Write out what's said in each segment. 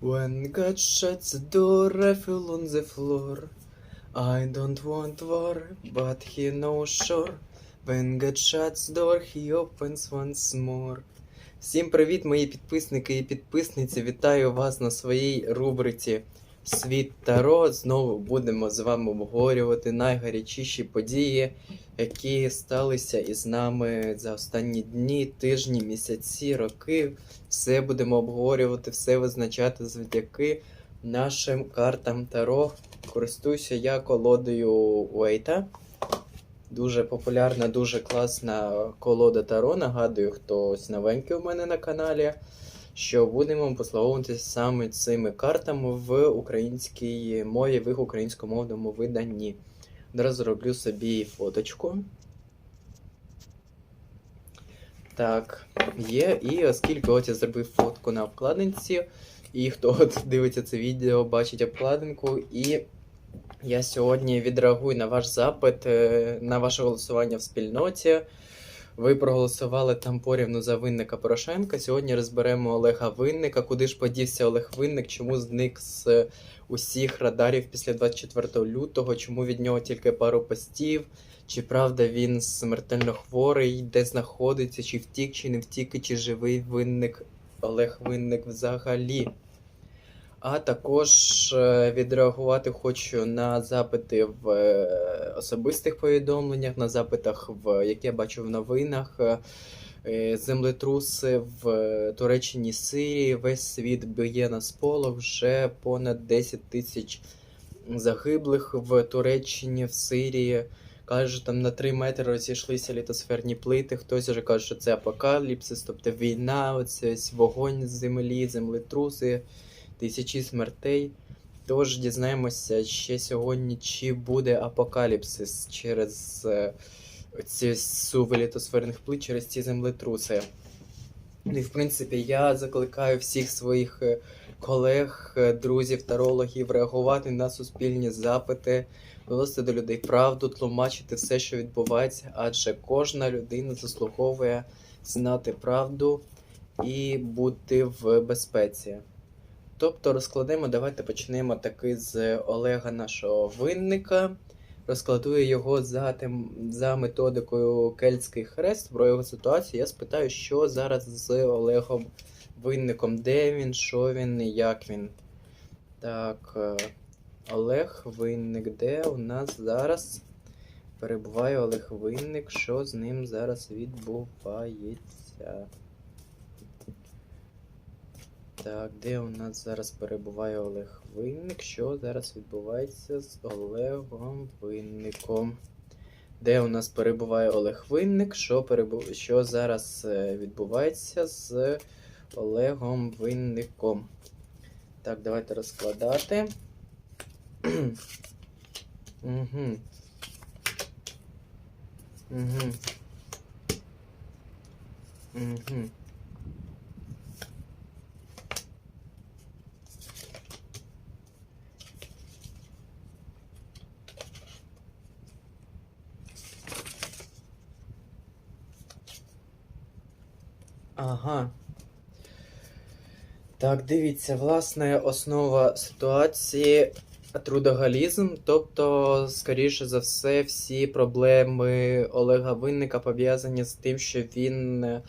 When God shuts the door, I fell on the floor. I don't want war, but he knows sure. When God shuts the door, he opens once more. Всім привіт, мої підписники і підписниці. Вітаю вас на своїй рубриці Світ Таро. Знову будемо з вами обговорювати найгарячіші події, які сталися із нами за останні дні, тижні, місяці, роки. Все будемо обговорювати, все визначати завдяки нашим картам Таро. Користуюся я колодою Уейта. Дуже популярна, дуже класна колода Таро. Нагадую, хтось новенький у мене на каналі. Що будемо послуговуватися саме цими картами в українській мові, в їх українськомовному виданні. Зараз зроблю собі фоточку. Так, є. І оскільки от я зробив фотку на обкладинці, і хто от дивиться це відео, бачить обкладинку, і я сьогодні відреагую на ваш запит, е, на ваше голосування в спільноті. Ви проголосували там порівну за винника Порошенка. Сьогодні розберемо Олега Винника. Куди ж подівся Олег Винник? Чому зник з усіх радарів після 24 лютого? Чому від нього тільки пару постів? Чи правда він смертельно хворий, де знаходиться, чи втік, чи не втік, чи живий винник Олег Винник взагалі? А також е, відреагувати хочу на запити в е, особистих повідомленнях, на запитах, в які я бачу в новинах. Е, Землетруси в Туреччині Сирії. Весь світ б'є на сполох. Вже понад 10 тисяч загиблих в Туреччині, в Сирії. Кажуть, там на 3 метри розійшлися літосферні плити. Хтось вже каже, що це апокаліпсис, тобто війна, оцесь вогонь з землі, землетруси тисячі смертей. Тож дізнаємося ще сьогодні, чи буде апокаліпсис через е, ці суви літосферних плит, через ці землетруси. І, в принципі, я закликаю всіх своїх е, колег, е, друзів, тарологів реагувати на суспільні запити, доносити до людей правду, тлумачити все, що відбувається, адже кожна людина заслуговує знати правду і бути в безпеці. Тобто розкладемо, давайте почнемо таки з Олега нашого винника. Розкладую його за тим, за методикою Кельтський хрест про його ситуацію. Я спитаю, що зараз з Олегом винником, де він, що він, і як він. Так, е, Олег Винник, де у нас зараз перебуває Олег Винник, що з ним зараз відбувається? Так, де у нас зараз перебуває Олег Винник? Що зараз відбувається з Олегом Винником? Де у нас перебуває Олег Винник? Що, перебу... що зараз е, відбувається з Олегом Винником? Так, давайте розкладати. Угу. Угу. Угу. Ага. Так, дивіться, власне, основа ситуації трудоголізм, тобто, скоріше за все, всі проблеми Олега Винника пов'язані з тим, що він е,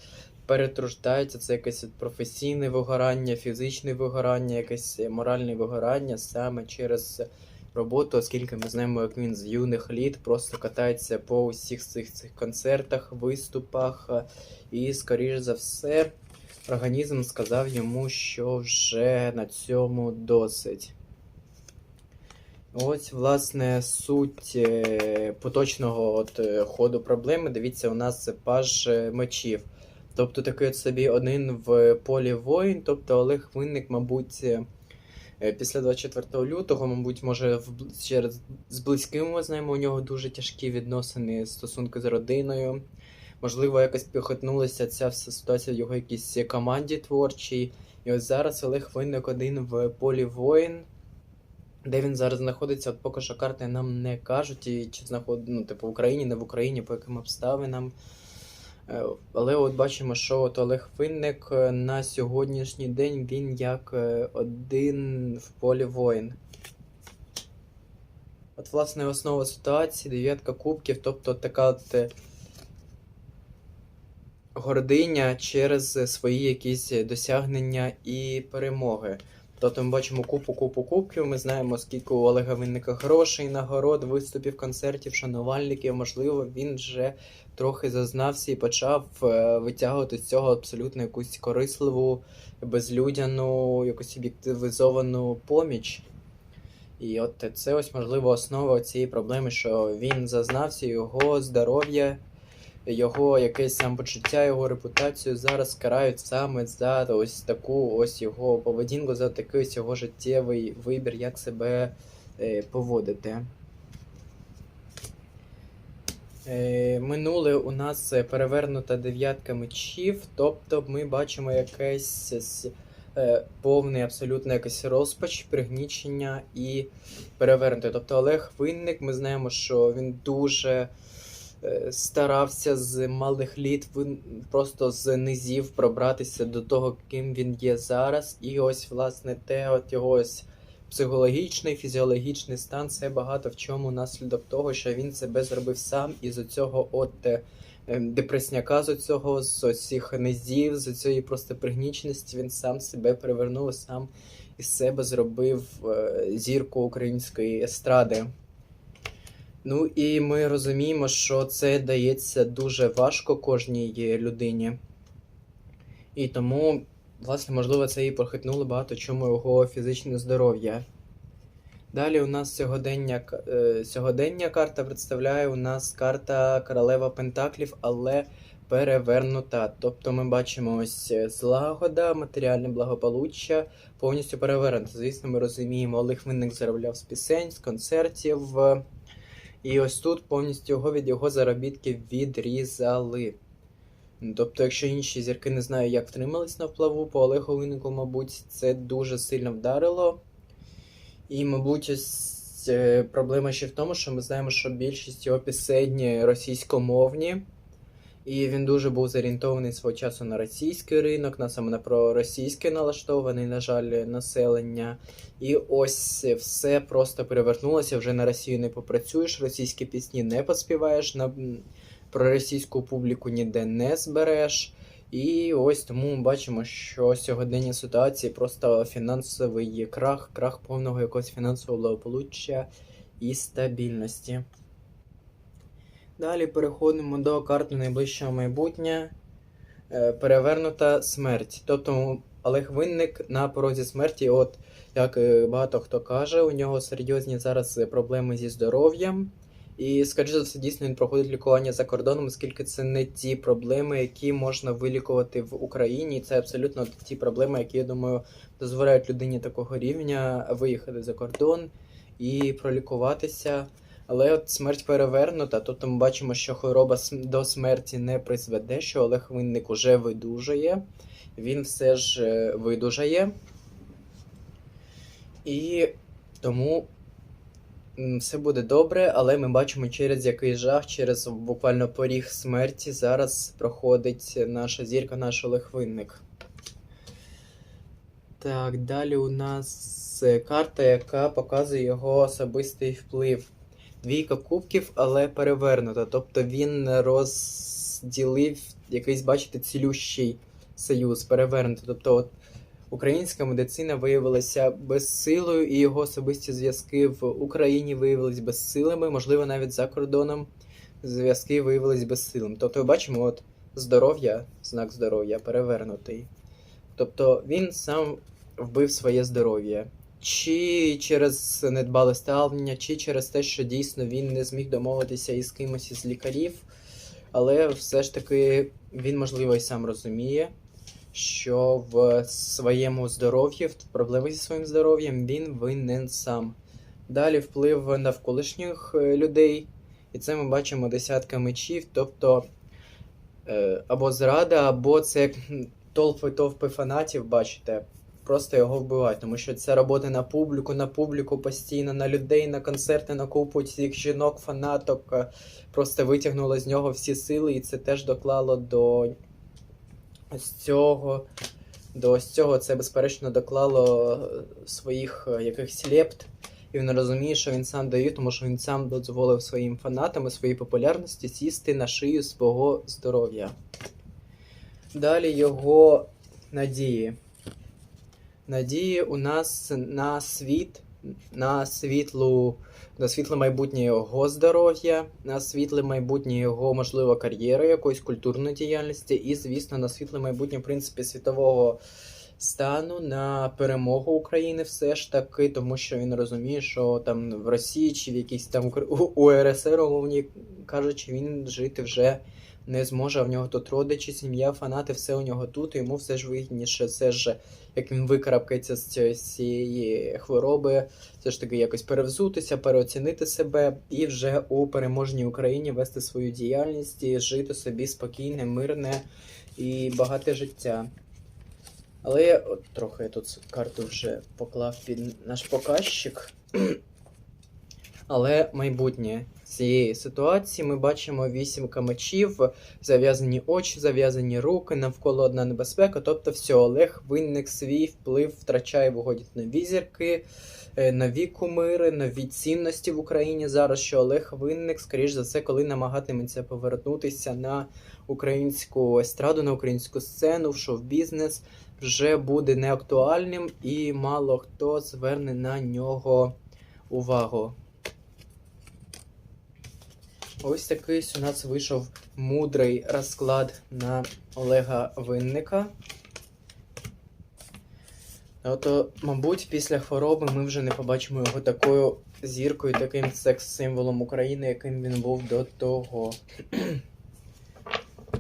перетруждається, це якесь професійне вигорання, фізичне вигорання, якесь моральне вигорання саме через роботу, оскільки ми знаємо, як він з юних літ просто катається по усіх цих цих концертах, виступах, е, і, скоріш за все, організм сказав йому, що вже на цьому досить. Ось, власне, суть е, поточного от, е, ходу проблеми. Дивіться, у нас це паж мечів. Тобто такий от собі один в полі воїн. Тобто Олег Винник, мабуть, після 24 лютого, мабуть, може через з близькими ми знаємо, у нього дуже тяжкі відносини, стосунки з родиною. Можливо, якось похитнулася ця вся ситуація в його якійсь команді творчій. І ось зараз Олег Винник один в полі воїн. Де він зараз знаходиться, от поки що карти нам не кажуть, і чи знаход... ну, типу, в Україні, не в Україні, по яким обставинам. Е, Але от бачимо, що от Олег Винник е, на сьогоднішній день він як е, один в полі воїн. От, власне, основа ситуації, дев'ятка кубків, тобто така от гординя через свої якісь досягнення і перемоги. Тобто ми бачимо купу купу кубків, ми знаємо, скільки у Олега Винника грошей, нагород, виступів, концертів, шанувальників. Можливо, він вже трохи зазнався і почав е, витягувати з цього абсолютно якусь корисливу, безлюдяну, якусь об'єктивізовану поміч. І от це ось можливо основа цієї проблеми, що він зазнався, його здоров'я, його якесь самопочуття, його репутацію зараз карають саме за ось таку ось його поведінку, за такий ось його життєвий вибір, як себе е, поводити. Е, Минуле у нас перевернута дев'ятка мечів, тобто ми бачимо якесь е, повний абсолютно якийсь розпач, пригнічення і перевернути. Тобто Олег Винник, ми знаємо, що він дуже старався з малих літ просто з низів пробратися до того, ким він є зараз. І ось, власне, те, от його ось психологічний, фізіологічний стан це багато в чому наслідок того, що він себе зробив сам із оцього от е, ем, депресняка, з оцього, з оцих низів, з цієї просто пригніченості, він сам себе перевернув, сам із себе зробив е, зірку української естради. Ну і ми розуміємо, що це дається дуже важко кожній людині. І тому, власне, можливо, це і похитнуло багато чому його фізичне здоров'я. Далі у нас сьогодення, е, сьогодення карта представляє у нас карта королева Пентаклів, але перевернута. Тобто ми бачимо ось е, злагода, матеріальне благополуччя повністю перевернуто. Звісно, ми розуміємо, Олег Винник заробляв з пісень, з концертів. І ось тут повністю його від його заробітків відрізали. Тобто, якщо інші зірки не знаю, як втримались на вплаву, по Олегу Виннику, мабуть, це дуже сильно вдарило. І, мабуть, ось е, проблема ще в тому, що ми знаємо, що більшість його пісень російськомовні. І він дуже був зорієнтований свого часу на російський ринок, на саме на проросійське налаштований, на жаль, населення. І ось все просто перевернулося. Вже на Росію не попрацюєш, російські пісні не поспіваєш, на проросійську публіку ніде не збереш. І ось тому ми бачимо, що сьогодення ситуації просто фінансовий крах, крах повного якогось фінансового благополуччя і стабільності. Далі переходимо до карти найближчого майбутнє. Е, Перевернута смерть. Тобто Олег Винник на порозі смерті. От як е, багато хто каже, у нього серйозні зараз е, проблеми зі здоров'ям. І, скоріше за все, дійсно він проходить лікування за кордоном, оскільки це не ті проблеми, які можна вилікувати в Україні. Це абсолютно ті проблеми, які, я думаю, дозволяють людині такого рівня виїхати за кордон і пролікуватися. Але от смерть перевернута, тобто ми бачимо, що хвороба до смерті не призведе, що Олег Винник уже видужує. Він все ж е, видужає. І тому все буде добре, але ми бачимо, через який жах, через буквально поріг смерті зараз проходить наша зірка, наш Олег Винник. Так, далі у нас е, карта, яка показує його особистий вплив. Двійка кубків, але перевернута. Тобто він розділив якийсь, бачите, цілющий союз, перевернутий. Тобто, от українська медицина виявилася безсилою, і його особисті зв'язки в Україні виявилися безсилими, можливо, навіть за кордоном зв'язки виявилися безсилими. Тобто, ми бачимо, от здоров'я, знак здоров'я, перевернутий. Тобто він сам вбив своє здоров'я. Чи через недбале ставлення, чи через те, що дійсно він не зміг домовитися із кимось із лікарів, але все ж таки він, можливо, і сам розуміє, що в своєму здоров'ї, в проблеми зі своїм здоров'ям він винен сам. Далі вплив навколишніх е, людей, і це ми бачимо десятка мечів, тобто е, або зрада, або це толпи-товпи фанатів, бачите, просто його вбивають, тому що це робота на публіку, на публіку постійно, на людей, на концерти, на купу цих жінок, фанаток. е, Просто витягнуло з нього всі сили, і це теж доклало до ось цього. До ось цього це безперечно доклало е, своїх е, якихось лепт. І він розуміє, що він сам дає, тому що він сам дозволив своїм фанатам і своїй популярності сісти на шию свого здоров'я. Далі його надії. Надії у нас на світ, на світлу, на світле майбутнє його здоров'я, на світле майбутнє його, можливо, кар'єри, якоїсь культурної діяльності, і, звісно, на світле майбутнє, в принципі, світового стану на перемогу України все ж таки, тому що він розуміє, що там в Росії чи в якійсь там у- УРСР, умовні кажучи, він жити вже не зможе. а В нього тут родичі, сім'я, фанати, все у нього тут. І йому все ж вигідніше, все ж як він викарабкається з цієї- хвороби, все ж таки якось перевзутися, переоцінити себе і вже у переможній Україні вести свою діяльність і жити собі спокійне, мирне і багате життя. Але я от трохи я тут карту вже поклав під наш показчик. Але майбутнє цієї ситуації ми бачимо вісімка мечів, зав'язані очі, зав'язані руки, навколо одна небезпека. Тобто, все, Олег винник свій вплив втрачає, виходять нові зірки, е, нові кумири, нові цінності в Україні. Зараз що Олег винник, скоріш за все, коли намагатиметься повернутися на українську естраду, на українську сцену, в шоу-бізнес, вже буде неактуальним і мало хто зверне на нього увагу. Ось такий у нас вийшов мудрий розклад на Олега Винника. Ото, мабуть, після хвороби ми вже не побачимо його такою зіркою, таким секс-символом України, яким він був до того.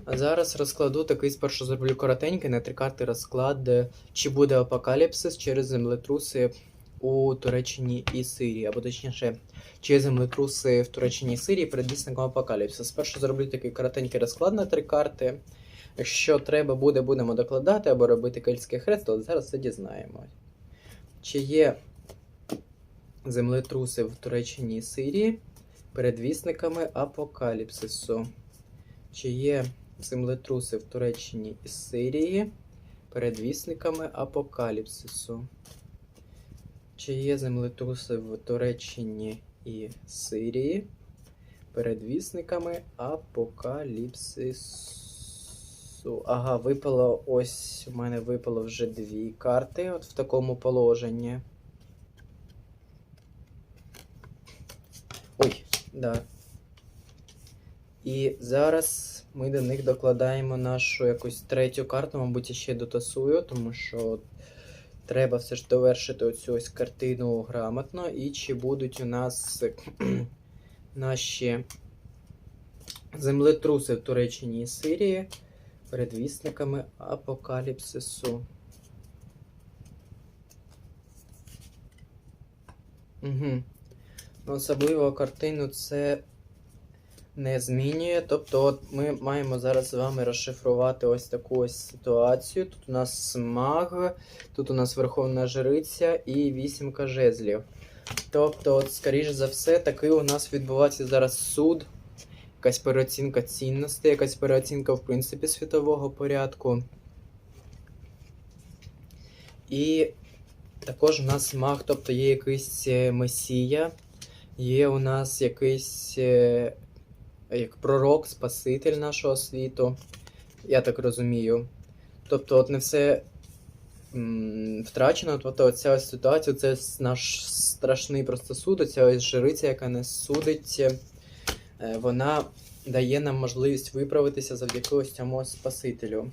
А зараз розкладу такий спершу зроблю коротенький на три карти розклад, чи буде апокаліпсис через землетруси у Туреччині і Сирії, або точніше, чи землетруси в Туреччині і Сирії перед передвісником апокаліпсису. Спершу зроблю такий коротенький розклад на три карти. Якщо треба буде, будемо докладати або робити кельтський хрест, але зараз все дізнаємось. Чи є землетруси в Туреччині і Сирії передвісниками апокаліпсису? Чи є землетруси в Туреччині і Сирії передвісниками апокаліпсису? Чи є землетруси в Туреччині і Сирії передвісниками апокаліпсису? Ага, випало ось. У мене випало вже дві карти, от в такому положенні. Ой, да. І зараз ми до них докладаємо нашу якусь третю карту, мабуть, ще дотасую, тому що треба все ж довершити оцю ось картину грамотно. І чи будуть у нас наші землетруси в Туреччині і Сирії передвісниками апокаліпсису. Угу. Особливо картину це не змінює. Тобто, от ми маємо зараз з вами розшифрувати ось таку ось ситуацію. Тут у нас маг, тут у нас Верховна Жриця і вісімка жезлів. Тобто, от, скоріш за все, такий у нас відбувається зараз суд, якась переоцінка цінностей, якась переоцінка, в принципі, світового порядку. І також у нас маг, тобто є якийсь е, месія, є у нас якийсь е, як пророк, спаситель нашого світу. Я так розумію. Тобто, от не все м, втрачено. Тобто, оця ситуація, це наш страшний просто суд, оця ось жриця, яка нас судить, е, вона дає нам можливість виправитися завдяки ось цьому спасителю.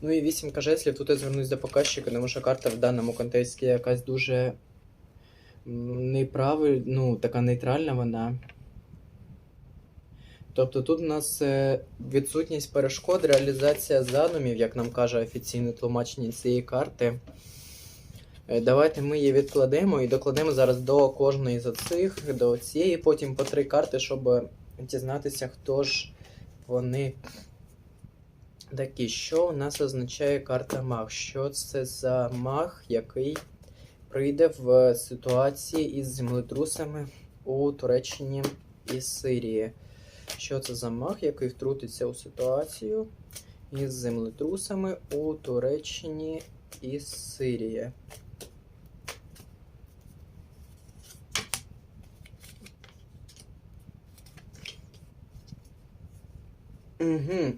Ну і вісімка жеслів, тут я звернусь до показчика, тому що карта в даному контексті якась дуже неправильна, ну, така нейтральна вона. Тобто тут у нас е, відсутність перешкод, реалізація задумів, як нам каже офіційне тлумачення цієї карти. Е, Давайте ми її відкладемо і докладемо зараз до кожної з цих, до цієї, потім по три карти, щоб дізнатися, хто ж вони Такі, що у нас означає карта маг? Що це за маг, який прийде в ситуації із землетрусами у Туреччині і Сирії? Що це за маг, який втрутиться у ситуацію із землетрусами у Туреччині і Сирії? Угу.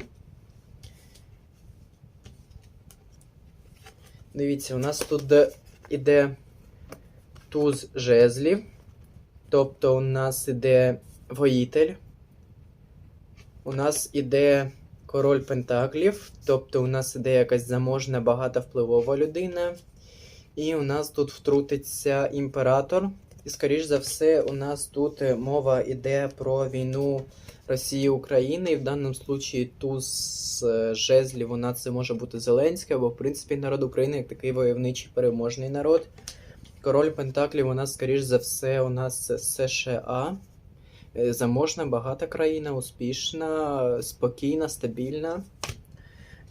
Дивіться, у нас тут іде туз жезлів. Тобто у нас іде воїтель. У нас іде король пентаклів. Тобто у нас іде якась заможна, багатовпливова людина. І у нас тут втрутиться імператор. І, скоріш за все, у нас тут е, мова йде про війну Росії України. І в даному случаї туз е, жезлів нас це може бути Зеленський, або в принципі народ України як такий войовничий переможний народ. Король Пентаклів у нас, скоріш за все, у нас США. Е, Заможна, багата країна, успішна, спокійна, стабільна.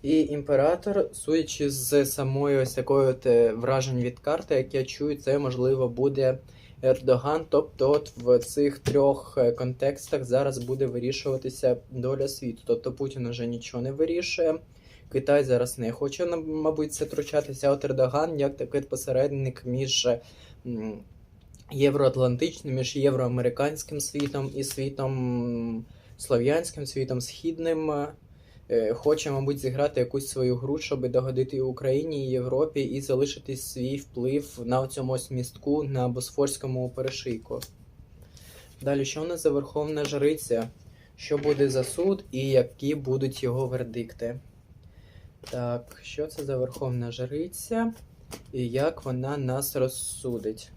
І імператор, судячи з самої ось такої от е, вражень від карти, як я чую, це можливо буде Ердоган. Тобто, от в цих трьох е, контекстах зараз буде вирішуватися доля світу. Тобто Путін уже нічого не вирішує. Китай зараз не хоче, мабуть, це втручатися. От Ердоган, як такий посередник між євроатлантичним, між євроамериканським світом і світом слов'янським, світом східним. е, Хоче, мабуть, зіграти якусь свою гру, щоб догодити Україні і Європі і залишити свій вплив на цьому ось містку на Босфорському перешийку. Далі, що у нас за Верховна Жриця? Що буде за суд і які будуть його вердикти? Так, що це за Верховна Жриця і як вона нас розсудить?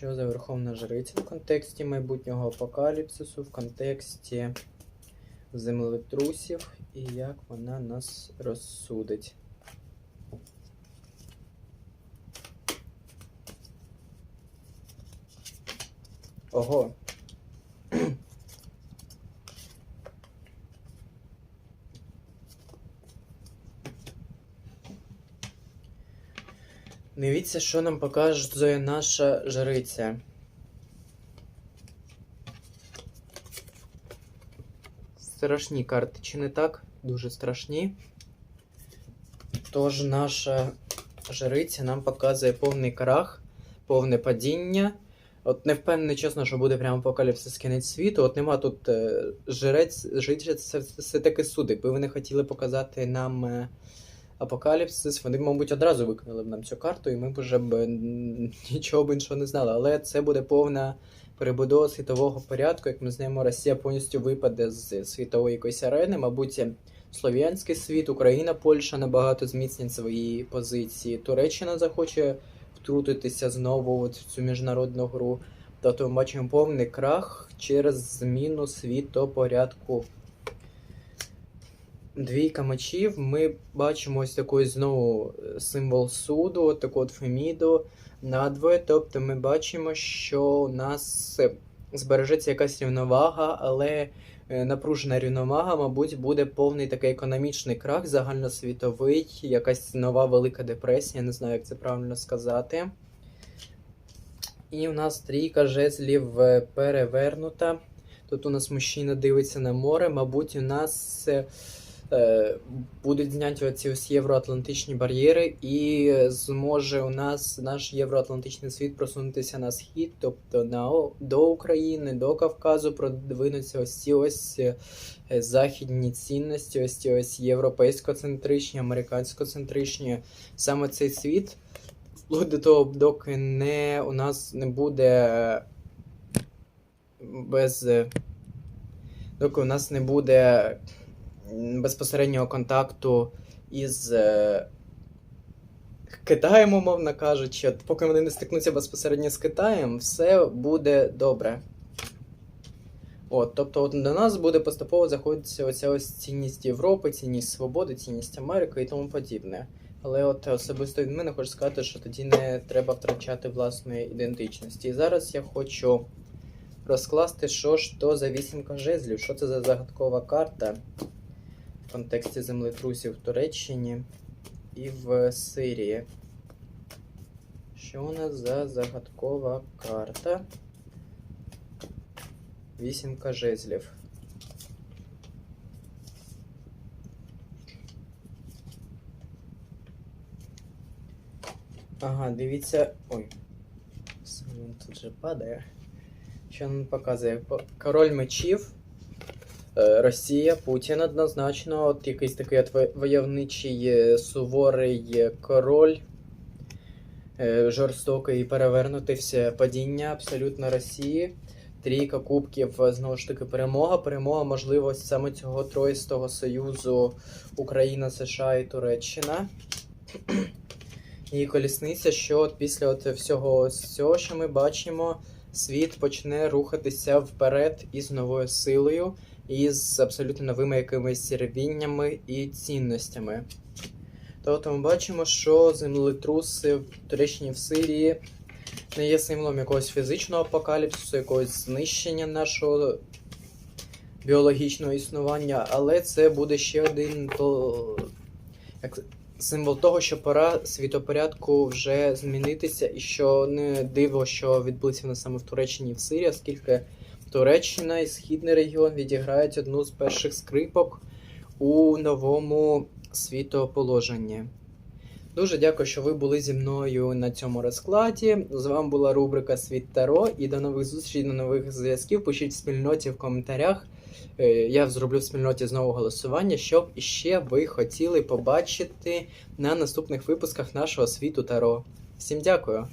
Що за Верховна Жриця в контексті майбутнього апокаліпсису, в контексті землетрусів і як вона нас розсудить? Ого. Дивіться, що нам покаже наша жриця. Страшні карти, чи не так? Дуже страшні. Тож наша жриця нам показує повний крах, повне падіння. От не впевнений, чесно, що буде прямо апокаліпсис кінець світу. От нема тут е, жрець, жриця це все таки суд. Якби вони хотіли показати нам е, апокаліпсис, вони мабуть, одразу виконали б нам цю карту, і ми б вже б нічого б іншого не знали. Але це буде повна перебудова світового порядку. Як ми знаємо, Росія повністю випаде з світової якоїсь арени. Мабуть, Слов'янський світ, Україна, Польща набагато зміцнять свої позиції. Туреччина захоче втрутитися знову от в цю міжнародну гру. Тобто ми бачимо повний крах через зміну світопорядку. Двійка мечів. Ми бачимо ось такий знову е, символ суду, таку от феміду надвоє. Тобто ми бачимо, що у нас е, збережеться якась рівновага, але е, напружена рівновага, мабуть, буде повний такий економічний крах, загальносвітовий, якась нова велика депресія, не знаю, як це правильно сказати. І у нас трійка жезлів перевернута. Тут у нас мужчина дивиться на море. Мабуть, у нас будуть зняті оці ось євроатлантичні бар'єри, і зможе у нас наш євроатлантичний світ просунутися на схід, тобто на, до України, до Кавказу продвинуться ось ці ось е, західні цінності, ось ці ось європейсько-центричні, американсько-центричні. Саме цей світ, вплоть до того, доки не у нас не буде без. е, Доки у нас не буде безпосереднього контакту із е, Китаєм, умовно кажучи, поки вони не стикнуться безпосередньо з Китаєм, все буде добре. От, тобто от до нас буде поступово заходити оця ось цінність Європи, цінність свободи, цінність Америки і тому подібне. Але от особисто від мене хочу сказати, що тоді не треба втрачати власної ідентичності. І зараз я хочу розкласти, що ж то за вісімка жезлів, що це за загадкова карта. Контексті землетрусів в Туреччині і в Сирії. Що у нас за загадкова карта? Вісімка жезлів. Ага, дивіться. Ой. Він тут же падає. Що він показує? Король мечів. Е, Росія, Путін однозначно. От якийсь такий от е, суворий е, король. Жорстокий і перевернутий все падіння абсолютно Росії. Трійка кубків, знову ж таки, перемога. Перемога, можливо, саме цього троїстого союзу Україна, США і Туреччина. І колісниця, що от після от всього цього, що ми бачимо, світ почне рухатися вперед із новою силою, і з абсолютно новими якимись рвіннями і цінностями. Тобто ми бачимо, що землетруси в Туреччині в Сирії не є символом якогось фізичного апокаліпсису, якогось знищення нашого біологічного існування, але це буде ще один то, як символ того, що пора світопорядку вже змінитися, і що не диво, що відбулося воно саме в Туреччині і в Сирії, оскільки Туреччина і Східний регіон відіграють одну з перших скрипок у новому світоположенні. Дуже дякую, що ви були зі мною на цьому розкладі. З вами була рубрика Світ Таро. І до нових зустрічей, до нових зв'язків. Пишіть в спільноті в коментарях. Е, Я зроблю в спільноті знову голосування, щоб іще ви хотіли побачити на наступних випусках нашого світу Таро. Всім дякую!